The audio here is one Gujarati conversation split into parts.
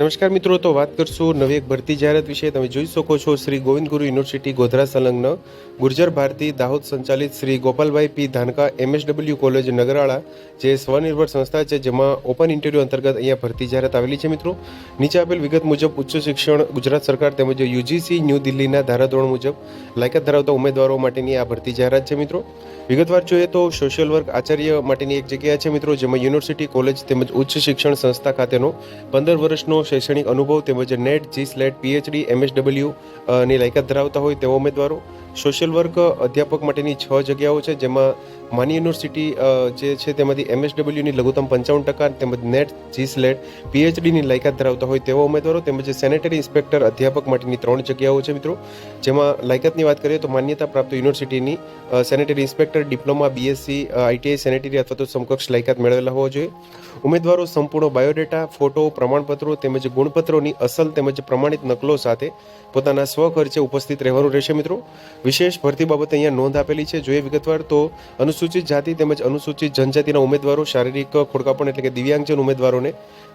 નમસ્કાર મિત્રો, તો વાત કરશું નવી એક ભરતી જાહેરાત વિશે. તમે જોઈ શકો છો, શ્રી ગોવિંદ ગુરુ યુનિવર્સિટી ગોધરા સંલગ્ન ગુર્જર ભારતી દાહોદ સંચાલિત Shri Gopalbhai P Dhanka MSW college Nagrala, જે સ્વનિર્ભર સંસ્થા છે, જેમાં ઓપન ઇન્ટરવ્યૂ અંતર્ગત અહીંયા ભરતી જાહેરાત આવેલી છે મિત્રો. નીચે આપેલ વિગત મુજબ, ઉચ્ચ શિક્ષણ ગુજરાત સરકાર તેમજ યુજીસી ન્યૂ દિલ્હીના ધારાધોરણ મુજબ લાયકાત ધરાવતા ઉમેદવારો માટેની આ ભરતી જાહેરાત છે મિત્રો. વિગતવાર જોઈએ તો સોશિયલ વર્ક આચાર્ય માટેની એક જગ્યા છે મિત્રો, જેમાં યુનિવર્સિટી, કોલેજ તેમજ ઉચ્ચ શિક્ષણ સંસ્થા ખાતેનો પંદર વર્ષનો શૈક્ષણિક અનુભવ તેમજ NET G SLET PhD MSW ની લાયકાત ધરાવતા હોય તેવા ઉમેદવારો સોશિયલ વર્ક અધ્યાપક માટેની છ જગ્યાઓ છે, જેમાં માની યુનિવર્સિટી જે છે તેમાંથી એમએસડબલ્યુની લઘુત્તમ પંચાવન ટકા, તેમજ નેટ જી સ્લેટ પીએચડીની લાયકાત ધરાવતા હોય તેવા ઉમેદવારો, તેમજ સેનેટરી ઇન્સ્પેક્ટર અધ્યાપક માટેની ત્રણ જગ્યાઓ છે મિત્રો. જેમાં લાયકાતની વાત કરીએ તો માન્યતા પ્રાપ્ત યુનિવર્સિટીની sanitary inspector, diploma, BSc ITI, sanitary અથવા તો સમકક્ષ લાયકાત મેળવેલા હોવા જોઈએ. ઉમેદવારો સંપૂર્ણ બાયોડેટા, ફોટો, પ્રમાણપત્રો તેમજ ગુણપત્રોની અસલ તેમજ પ્રમાણિત નકલો સાથે પોતાના સ્વખર્ચે ઉપસ્થિત રહેવાનું રહેશે મિત્રો. વિશેષ ભરતી બાબતે અહીંયા નોંધ આપેલી છે. જોઈએ વિગતવાર તો અનુસૂચિત જાતિ તેમજ અનુસૂચિત જનજાતિના ઉમેદવારો, શારીરિક ખોડકાપણ એટલે કે દિવ્યાંગજન ઉમેદવારોને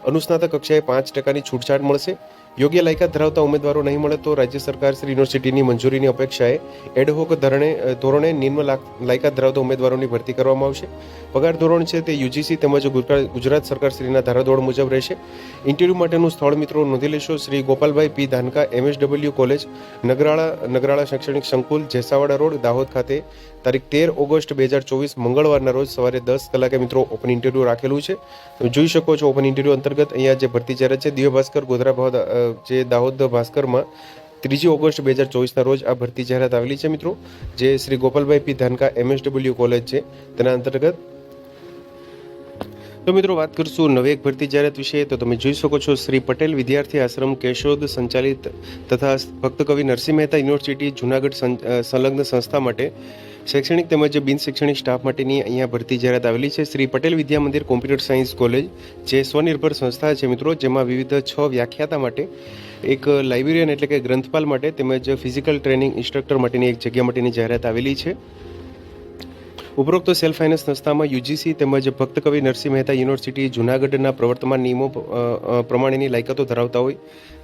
અનુસ્નાતક કક્ષાએ પાંચ ટકાની છૂટછાટ મળશે. યોગ્ય લાયકાત ધરાવતા ઉમેદવારો નહીં મળે તો રાજ્ય સરકાર શ્રી યુનિવર્સિટીની મંજૂરીની અપેક્ષાએ એડહોક ધોરણે ધોરણે નિમ્ન લાયકાત ધરાવતા ઉમેદવારોની ભરતી કરવામાં આવશે. પગાર ધોરણ છે તે યુજીસી તેમજ ગુજરાત સરકાર શ્રીના ધારાધોરણ મુજબ રહેશે. ઇન્ટરવ્યૂ માટેનું સ્થળ મિત્રો નોંધી લેશો. Shri Gopalbhai P. Dhanka, MSW college, Nagrala Nagrala શૈક્ષણિક સંકુલ, જેસાવાડા રોડ, દાહોદ ખાતે. તારીખ તેર ઓગસ્ટ બે હજાર ચોવીસ મંગળવારના રોજ સવારે દસ કલાકે મિત્રો ઓપન ઇન્ટરવ્યૂ રાખેલું છે. તમે જોઈ શકો છો ઓપન ઇન્ટરવ્યૂ અંતર્ગત અહીંયા જે ભરતી જાહેરાત છે દિવ્ય ભાસ્કર ગોધરા જે દાહોદ ભાસ્કરમાં ત્રીજી ઓગસ્ટ બે હજાર ચોવીસના રોજ આ ભરતી જાહેરાત આવેલી છે મિત્રો, જે Shri Gopalbhai P Dhanka MSW college છે, તેના અંતર્ગત. તો મિત્રો, વાત કરશું નવી એક ભરતી જાહેરાત વિશે. તો તમે જોઈ શકો છો, શ્રી પટેલ વિદ્યાર્થી આશ્રમ કેશોદ સંચાલિત તથા ભક્ત કવિ નરસિંહ મહેતા યુનિવર્સિટી જુનાગઢ સંલગ્ન સંસ્થા માટે શૈક્ષણિક તેમજ બિન શૈક્ષણિક સ્ટાફ માટેની અહીંયા ભરતી જાહેરાત આવેલી છે. Shri Patel Vidya Mandir computer science college, જે સ્વનિર્ભર સંસ્થા છે મિત્રો, જેમાં વિવિધ છ વ્યાખ્યાતા માટે એક લાઇબ્રેરિયન એટલે કે ગ્રંથપાલ માટે તેમજ ફિઝિકલ ટ્રેનિંગ ઇન્સ્ટ્રક્ટર માટેની એક જગ્યા માટેની જાહેરાત આવેલી છે. ઉપરોક્ત સેલ્ફ ફાઇનાન્સ સંસ્થામાં યુજીસી તેમજ ભક્ત કવિ નરસિંહ મહેતા યુનિવર્સિટી જૂનાગઢના પ્રવર્તમાન નિયમો પ્રમાણેની લાયકાતો ધરાવતા હોય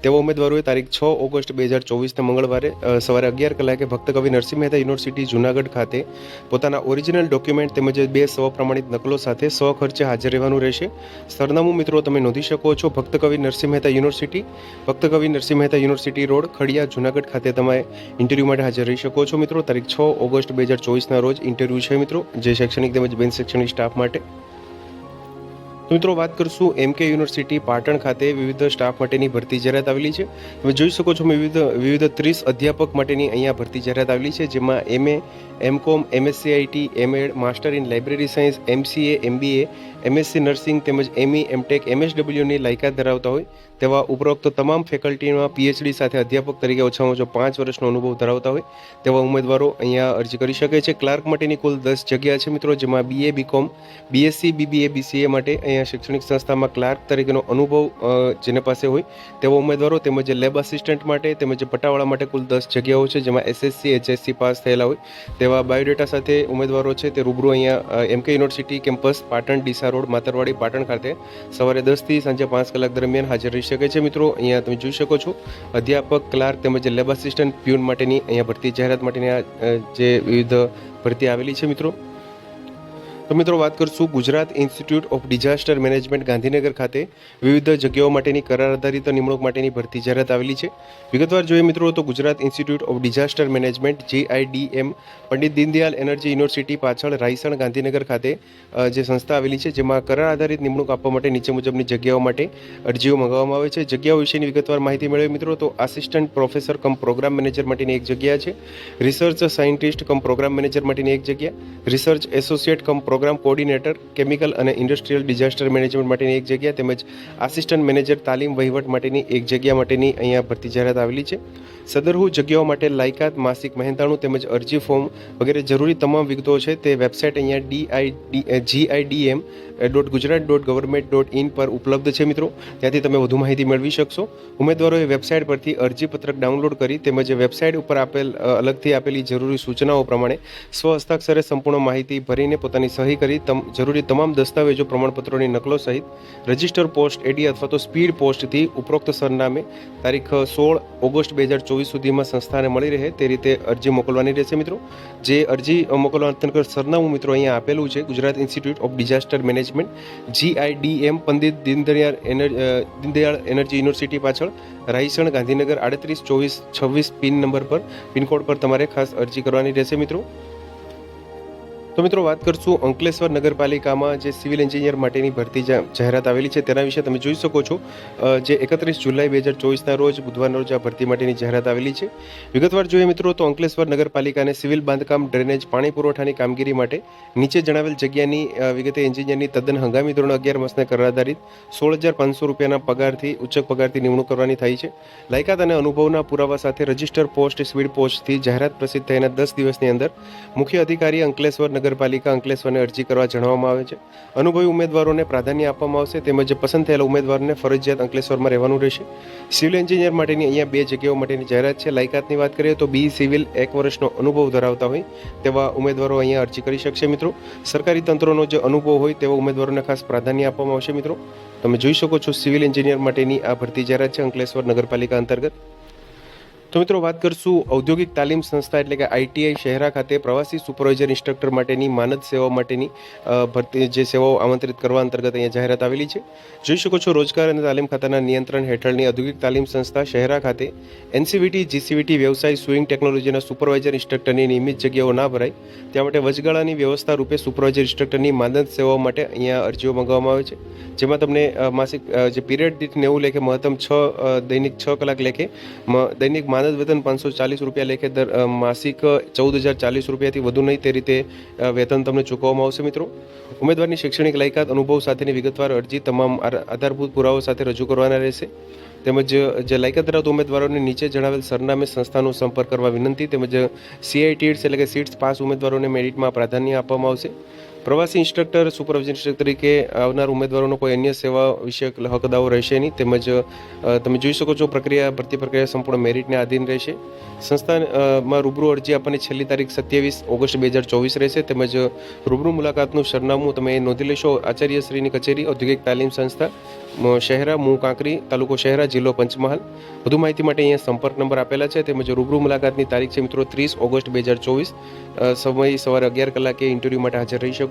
તેવા ઉમેદવારોએ તારીખ છ ઓગસ્ટ બે હજાર ચોવીસના મંગળવારે સવારે અગિયાર કલાકે ભક્ત કવિ નરસિંહ મહેતા યુનિવર્સિટી, જૂનાગઢ ખાતે પોતાના ઓરિજિનલ ડોક્યુમેન્ટ તેમજ બે સ્વપ્રમાણિત નકલો સાથે સ્વખર્ચે હાજર રહેવાનું રહેશે. સરનામું મિત્રો તમે નોંધી શકો છો, ભક્ત કવિ નરસિંહ મહેતા યુનિવર્સિટી, ભક્ત કવિ નરસિંહ મહેતા યુનિવર્સિટી રોડ, ખડિયા, જૂનાગઢ ખાતે તમે ઇન્ટરવ્યૂ માટે હાજર રહી શકો છો મિત્રો. તારીખ છ ઓગસ્ટ બે હજાર ચોવીસના રોજ ઇન્ટરવ્યૂ છે મિત્રો. જે શૈક્ષણિક તેમજ બિન શૈક્ષણિક સ્ટાફ માટે મિત્રો વાત કરશું એમ કે યુનિવર્સિટી પાટણ ખાતે વિવિધ સ્ટાફ માટેની ભરતી જાહેરાત આવેલી છે. તમે જોઈ શકો છો વિવિધ વિવિધ ત્રીસ અધ્યાપક માટેની અહીંયા ભરતી જાહેરાત આવેલી છે, જેમાં MA MCom MSc IT MEd master in library science MCA MBA MSc nursing તેમજ એમઈ એમટેક એમએસડબલ્યુની લાયકાત ધરાવતા હોય તેવા ઉપરોક્ત તમામ ફેકલ્ટીમાં પીએચડી સાથે અધ્યાપક તરીકે ઓછામાં ઓછો પાંચ વર્ષનો અનુભવ ધરાવતા હોય તેવા ઉમેદવારો અહીંયા અરજી કરી શકે છે. ક્લાર્ક માટેની કુલ દસ જગ્યા છે મિત્રો, જેમાં BA BCom BSc BBA BCA માટે અહીંયા શૈક્ષણિક સંસ્થામાં ક્લાર્ક તરીકેનો અનુભવ જેને પાસે હોય તેવા ઉમેદવારો તેમજ લેબ આસિસ્ટન્ટ માટે તેમજ પટાવાળા માટે કુલ દસ જગ્યાઓ છે, જેમાં એસએસસી એચએસસી પાસ થયેલા હોય તેવા બાયોડેટા સાથે ઉમેદવારો છે. તે રૂબરૂ અહીંયા MK university campus Patan, Deesa road, Matarwadi, Patan ખાતે સવારે દસથી સાંજે પાંચ કલાક દરમિયાન હાજર રહી શકે છે. મિત્રો, અહીંયા તમે જોઈ શકો છો, અધ્યાપક, ક્લાર્ક તેમજ લેબ આસિસ્ટન્ટ પ્યુન માટેની અહીંયા ભરતી જાહેરાત માટેની જે વિવિધ ભરતી આવેલી છે મિત્રો. તો મિત્રો વાત કરશું Gujarat institute of disaster management Gandhinagar ખાતે વિવિધ જગ્યાઓ માટેની કરાર આધારિત નિમણૂક માટેની ભરતી જાહેરાત આવેલી છે. વિગતવાર જોઈએ મિત્રો તો Gujarat institute of disaster management JIDM Pandit Deendayal energy university પાછળ રાયસણ ગાંધીનગર ખાતે જે સંસ્થા આવેલી છે જેમાં કરાર આધારિત નિમણૂક આપવા માટે નીચે મુજબની જગ્યાઓ માટે અરજીઓ મંગાવવામાં આવે છે. જગ્યાઓ વિશેની વિગતવાર માહિતી મેળવી મિત્રો તો assistant professor cum programme manager માટેની એક જગ્યા છે. Research scientist cum programme manager માટેની એક જગ્યા. Research associate cum programme programme coordinator chemical અને ઇન્ડસ્ટ્રીયલ ડિઝાસ્ટર મેનેજમેન્ટ માટેની એક જગ્યા તેમજ આસિસ્ટન્ટ મેનેજર તાલીમ વહીવટ માટેની એક જગ્યા માટેની અહીંયા ભરતી જાહેરાત આવેલી છે. સદરહુ જગ્યાઓ માટે લાયકાત, માસિક મહેનતાણું તેમજ અરજી ફોર્મ વગેરે જરૂરી તમામ વિગતો છે તે વેબસાઇટ અહીંયા DI GIDM dot Gujarat dot government dot in પર ઉપલબ્ધ છે મિત્રો. ત્યાંથી તમે વધુ માહિતી મેળવી શકશો. ઉમેદવારોએ વેબસાઇટ પરથી અરજીપત્રક ડાઉનલોડ કરી તેમજ વેબસાઇટ ઉપર આપેલ અલગથી આપેલી જરૂરી સૂચનાઓ પ્રમાણે સ્વ હસ્તાક્ષરે સંપૂર્ણ માહિતી ભરીને પોતાની સહી કરી જરૂરી તમામ દસ્તાવેજો પ્રમાણપત્રોની નકલો સહિત રજિસ્ટર પોસ્ટ એડી અથવા તો સ્પીડ પોસ્ટથી ઉપરોક્ત સરનામે તારીખ સોળ ઓગસ્ટ બે હજાર ચોવીસ સુધીમાં સંસ્થાને મળી રહે તે રીતે અરજી મોકલવાની રહેશે મિત્રો. જે અરજી મોકલવા અંતર્ગત સરનામું મિત્રો અહીંયા આપેલું છે Gujarat institute of disaster management GIDM Pandit Deendayal એનર uh, Deendayal energy university પાછળ રાયસણ ગાંધીનગર આડત્રીસ ચોવીસ છવ્વીસ પિન નંબર પર પિનકોડ પર તમારે ખાસ અરજી કરવાની રહેશે મિત્રો. તો મિત્રો વાત કરશું અંકલેશ્વર નગરપાલિકામાં જે સિવિલ એન્જિનિયર માટેની ભરતી જાહેરાત આવેલી છે તેના વિશે તમે જોઈ શકો છો. જે એકત્રીસ જુલાઈ બે હજાર ચોવીસના રોજ, બુધવારના રોજ આ ભરતી માટેની જાહેરાત આવેલી છે. વિગતવાર જોઈએ મિત્રો તો અંકલેશ્વર નગરપાલિકાને સિવિલ બાંધકામ, ડ્રેનેજ, પાણી પુરવઠાની કામગીરી માટે નીચે જણાવેલ જગ્યાની વિગતે એન્જિનિયરની તદ્દન હંગામી ધોરણ અગિયાર માસના કરાર આધારિત સોળ હજાર પાંચસો રૂપિયાના પગારથી, ઉચ્ચક પગારથી નિમણૂક કરવાની થઈ છે. લાયકાત અને અનુભવના પુરાવા સાથે રજિસ્ટર પોસ્ટ, સ્પીડ પોસ્ટથી જાહેરાત પ્રસિદ્ધ થયાના દસ દિવસની અંદર મુખ્ય અધિકારી અંકલેશ્વર નગરપાલિકા અંકલેશ્વરને અરજી કરવા જણાવવામાં આવે છે. અનુભવી ઉમેદવારોને પ્રાધાન્ય આપવામાં આવશે તેમજ પસંદ થયેલા ઉમેદવારને ફરજિયાત અંકલેશ્વરમાં રહેવાનું રહેશે. સિવિલ એન્જિનિયર માટેની અહીંયા બે જગ્યાઓ માટેની જાહેરાત છે. લાયકાતની વાત કરીએ તો બી સિવિલ એક વર્ષનો અનુભવ ધરાવતા હોય તેવા ઉમેદવારો અહીંયા અરજી કરી શકશે મિત્રો. સરકારી તંત્રનો જે અનુભવ હોય તેવા ઉમેદવારોને ખાસ પ્રાધાન્ય આપવામાં આવશે મિત્રો. તમે જોઈ શકો છો સિવિલ એન્જિનિયર માટેની આ ભરતી જાહેરાત છે અંકલેશ્વર નગરપાલિકા અંતર્ગત. તો મિત્રો વાત કરશું ઔદ્યોગિક તાલીમ સંસ્થા એટલે કે આઈટીઆઈ શહેરા ખાતે પ્રવાસી સુપરવાઇઝર ઇન્સ્ટ્રક્ટર માટેની માનદ સેવા માટેની ભરતી જે સેવાઓ આમંત્રિત કરવા અંતર્ગત અહીંયા જાહેરાત આવેલી છે. જોઈ શકો છો રોજગાર અને તાલીમ ખાતાના નિયંત્રણ હેઠળની ઔદ્યોગિક તાલીમ સંસ્થા શહેરા ખાતે એનસીવીટી જીસીવીટી વ્યવસાય સ્વિંગ ટેકનોલોજીના સુપરવાઇઝર ઇન્સ્ટ્રક્ટરની નિયમિત જગ્યાઓ ના ભરાય. ત્યાં માટે વચગાળાની વ્યવસ્થા રૂપે સુપરવાઇઝર ઇન્સ્ટ્રક્ટરની માનદ સેવાઓ માટે અહીંયા અરજીઓ મંગાવવામાં આવે છે. જેમાં તમને માસિક જે પીરિયડ દીઠ નેવું લેખે મહત્તમ છ દૈનિક છ કલાક લેખે દૈનિક માનદ વેતન પાંચસો ચાલીસ રૂપિયા લેખે દર માસિક ચૌદ હજાર ચાલીસ રૂપિયાથી વધુ નહીં તે રીતે વેતન તમને ચૂકવવામાં આવશે, મિત્રો. ઉમેદવારની શૈક્ષણિક લાયકાત, અનુભવ સાથેની વિગતવાર અરજી તમામ આધારભૂત પુરાવા સાથે રજૂ કરવાના રહેશે. તેમજ, જે લાયકાત ધરાવતા ઉમેદવારોને નીચે જણાવેલ સરનામે સંસ્થાનો સંપર્ક કરવા વિનંતી. તેમજ સીઆઈટીડ્સ એટલે કે સીટ્સ પાસ ઉમેદવારોને મેરિટમાં પ્રાધાન્ય આપવામાં આવશે. પ્રવાસી ઇન્સ્ટ્રક્ટર સુપરવાઇઝર ઇન્સ્ટ્રક્ટર તરીકે આવનાર ઉમેદવારોનો કોઈ અન્ય સેવા વિષયક હકદાઓ રહેશે નહીં. તેમજ તમે જોઈ શકો છો પ્રક્રિયા, ભરતી પ્રક્રિયા સંપૂર્ણ મેરિટને આધીન રહેશે. સંસ્થામાં રૂબરૂ અરજી આપવાની છેલ્લી તારીખ સત્યાવીસ ઓગસ્ટ બે હજાર ચોવીસ રહેશે. તેમજ, રૂબરૂ મુલાકાતનું સરનામું તમે નોંધી લેશો. આચાર્યશ્રીની કચેરી, ઔદ્યોગિક તાલીમ સંસ્થા શહેરા, મું, કાંકરી, તાલુકો શહેરા, જિલ્લો પંચમહાલ. વધુ માહિતી માટે અહીંયા સંપર્ક નંબર આપેલા છે. તેમજ, રૂબરૂ મુલાકાતની તારીખ છે મિત્રો ત્રીસ ઓગસ્ટ બે હજાર ચોવીસ. સમય સવારે અગિયાર કલાકે ઇન્ટરવ્યૂ માટે હાજર રહી શકો